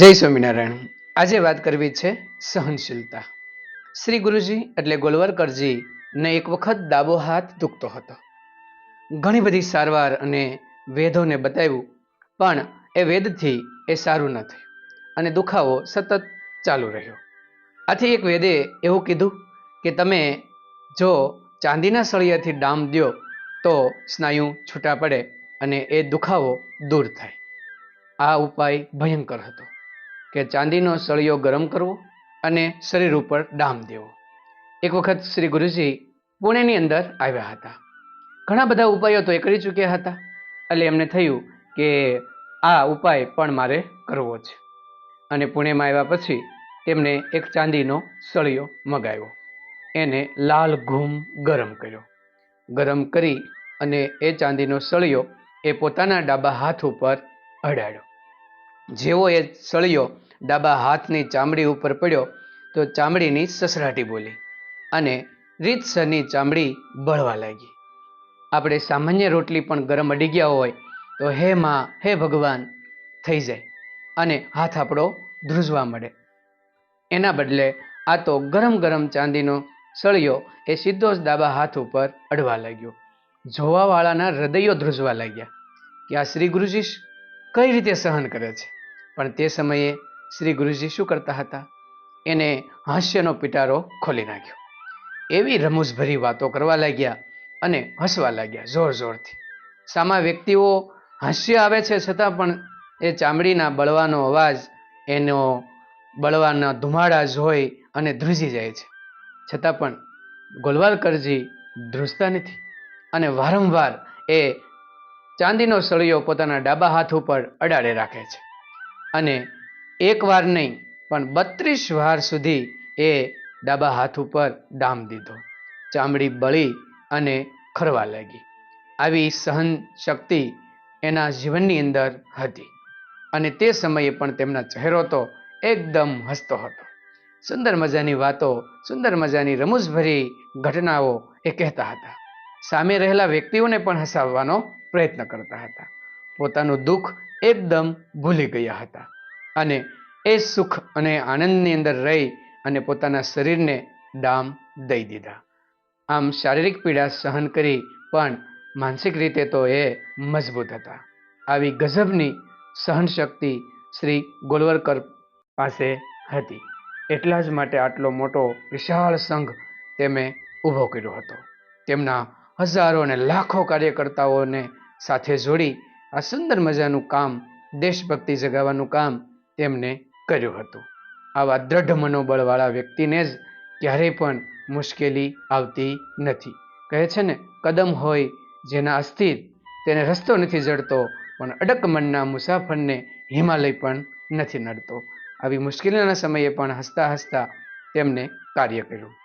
જય સ્વામિનારાયણ. આજે વાત કરવી છે સહનશીલતા. શ્રી ગુરુજી એટલે ગોલવરકરજી ને એક વખત ડાબો હાથ દુખતો હતો. ઘણી બધી સારવાર અને વેદોને બતાવ્યું, પણ એ વેદથી એ સારું ન થયું અને દુખાવો સતત ચાલુ રહ્યો. આથી એક વેદે એવું કીધું કે તમે જો ચાંદીના સળિયાથી ડામ દ્યો, તો સ્નાયુ છૂટા પડે અને એ દુખાવો દૂર થાય. આ ઉપાય ભયંકર હતો. કે ચાંદીનો સળિયો ગરમ કરવો અને શરીર ઉપર ડામ દેવો. એક વખત શ્રી ગુરુજી પુણેની અંદર આવ્યા હતા. ઘણા બધા ઉપાયો તો એ કરી ચૂક્યા હતા. એટલે એમને થયું કે આ ઉપાય પણ મારે કરવો છે. અને પુણેમાં આવ્યા પછી તેમણે એક ચાંદીનો સળિયો મગાવ્યો. એને લાલ ઘૂમ ગરમ કર્યો. ગરમ કરી અને એ ચાંદીનો સળિયો એ પોતાના ડાબા હાથ ઉપર અડાડ્યો. જેવો એ સળિયો ડાબા હાથની ચામડી ઉપર પડ્યો, તો ચામડીની સસરાટી બોલી અને રીતસરની ચામડી બળવા લાગી. આપણે સામાન્ય રોટલી પણ ગરમ અડી ગયા હોય, તો હે માં, હે ભગવાન, થઈ જાય અને હાથ આપણો ધ્રુજવા મળે. એના બદલે આ તો ગરમ ગરમ ચાંદીનો સળિયો એ સીધો જ ડાબા હાથ ઉપર અડવા લાગ્યો. જોવાવાળાના હૃદયો ધ્રુજવા લાગ્યા. કે આ શ્રી ગુરુજી? કઈ રીતે સહન કરે છે? પણ તે સમયે શ્રી ગુરુજી શું કરતા હતા? એને હાસ્યનો પિટારો ખોલી નાખ્યો. એવી રમૂજભરી વાતો કરવા લાગ્યા અને હસવા લાગ્યા જોર જોરથી. સામા વ્યક્તિઓ હાસ્ય આવે છે છતાં પણ એ ચામડીના બળવાનો અવાજ, એનો બળવાના ધુમાડા જોઈ અને ધ્રુજી જાય છે. છતાં પણ ગોલવાલકરજી ધ્રુજતા નથી અને વારંવાર એ ચાંદીનો સળિયો પોતાના ડાબા હાથ ઉપર અડાડે રાખે છે. અને એક વાર નહીં, પણ બત્રીસ વાર સુધી એ ડાબા હાથ ઉપર ડામ દીધો. ચામડી બળી અને ખરવા લાગી. આવી સહન શક્તિ એના જીવનની અંદર હતી અને તે સમયે પણ તેમના ચહેરો તો એકદમ હસતો હતો. સુંદર મજાની વાતો, સુંદર મજાની રમૂજભરી ઘટનાઓ એ કહેતા હતા. સામે રહેલા વ્યક્તિઓને પણ હસાવવાનો પ્રયત્ન કરતા હતા. પોતાનું દુઃખ એકદમ ભૂલી ગયા હતા. અને એ સુખ અને આનંદની અંદર રહી અને પોતાના શરીરને ડામ દઈ દીધા. આમ શારીરિક પીડા સહન કરી પણ માનસિક રીતે તો એ મજબૂત હતા. આવી ગજબની સહનશક્તિ શ્રી ગોલવરકર પાસે હતી. એટલા જ માટે આટલો મોટો વિશાળ સંઘ તેમે ઊભો કર્યો હતો. તેમના હજારો અને લાખો કાર્યકર્તાઓને સાથે જોડી આ સુંદર મજાનું કામ, દેશભક્તિ જગાવવાનું કામ તેમને કર્યું હતું. આવા દ્રઢ મનોબળવાળા વ્યક્તિને જ ક્યારેય પણ મુશ્કેલી આવતી નથી. કહે છે ને, કદમ હોય જેના અસ્થિર, તેને રસ્તો નથી જડતો, પણ અડક મનના મુસાફરને હિમાલય પણ નથી નડતો. આવી મુશ્કેલીના સમયે પણ હસતા હસતા તેમને કાર્ય કર્યું.